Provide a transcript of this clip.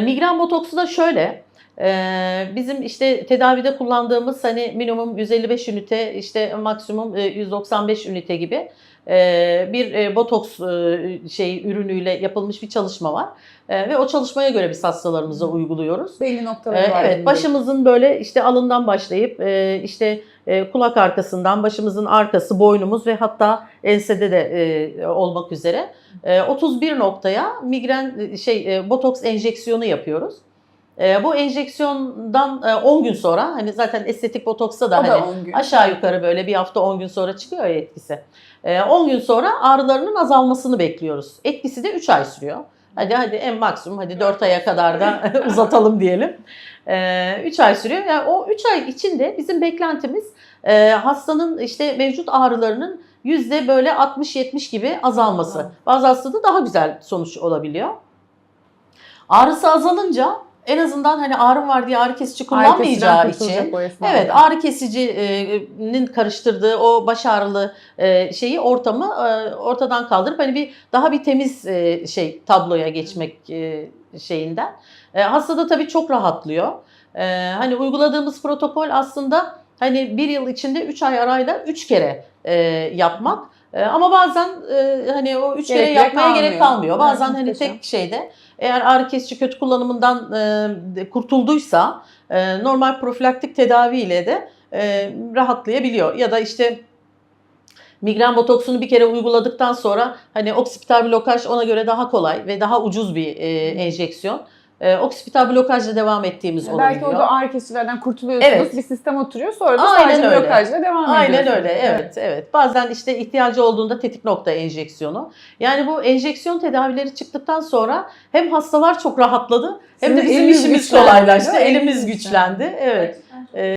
Migren botoksu da şöyle. E, Bizim işte tedavide kullandığımız hani minimum 155 ünite işte maksimum e, 195 ünite gibi e, bir e, botoks e, şey ürünüyle yapılmış bir çalışma var. E, Ve o çalışmaya göre biz hastalarımıza uyguluyoruz. Belli noktaları Ee, var. Evet, başımızın böyle işte alından başlayıp e, işte e, kulak arkasından, başımızın arkası, boynumuz ve hatta ensede de e, olmak üzere e, 31 noktaya migren e, şey e, botoks enjeksiyonu yapıyoruz. E, Bu enjeksiyondan e, 10 gün sonra hani zaten estetik botoksa da O da hani 10 gün. aşağı yukarı böyle bir hafta 10 gün sonra çıkıyor ya etkisi. E, 10 gün sonra ağrılarının azalmasını bekliyoruz. Etkisi de 3 ay sürüyor. Hadi hadi en maksimum hadi 4 aya kadar da uzatalım diyelim. 3 ay sürüyor. Yani o 3 ay içinde bizim beklentimiz e, hastanın işte mevcut ağrılarının yüzde böyle 60-70 gibi azalması. Bazı hastada daha güzel sonuç olabiliyor. Ağrısı azalınca en azından hani ağrım var diye ağrı kesici kullanmayacağı Herkesinden için. Evet ağrı kesicinin karıştırdığı o baş ağrılı e, şeyi ortamı e, ortadan kaldırıp hani bir daha bir temiz e, şey tabloya geçmek şeyinden. Hastada tabii çok rahatlıyor. Hani uyguladığımız protokol aslında hani bir yıl içinde 3 ay arayla 3 kere yapmak. E, Ama bazen e, hani o 3 kere yapmaya kalmıyor. gerek kalmıyor. Bazen Evet, hani muhteşem. tek şeyde eğer ağrı kesici kötü kullanımından e, kurtulduysa e, normal profilaktik tedaviyle de e, rahatlayabiliyor. Ya da işte migren botoksunu bir kere uyguladıktan sonra hani oksipital blokaj ona göre daha kolay ve daha ucuz bir enjeksiyon. E, oksipital blokajla devam ettiğimiz olabiliyor. Belki orada ağrı kesicilerden kurtuluyorsunuz. Evet. Bir sistem oturuyor. Sonra da Aynen sadece öyle. blokajla devam Aynen ediyorsunuz. öyle evet evet. Bazen işte ihtiyacı olduğunda tetik nokta enjeksiyonu. Yani bu enjeksiyon tedavileri çıktıktan sonra hem hastalar çok rahatladı hem de Sizin bizim eliniz işimiz kolaylaştı. Elimiz güçlendi. Evet.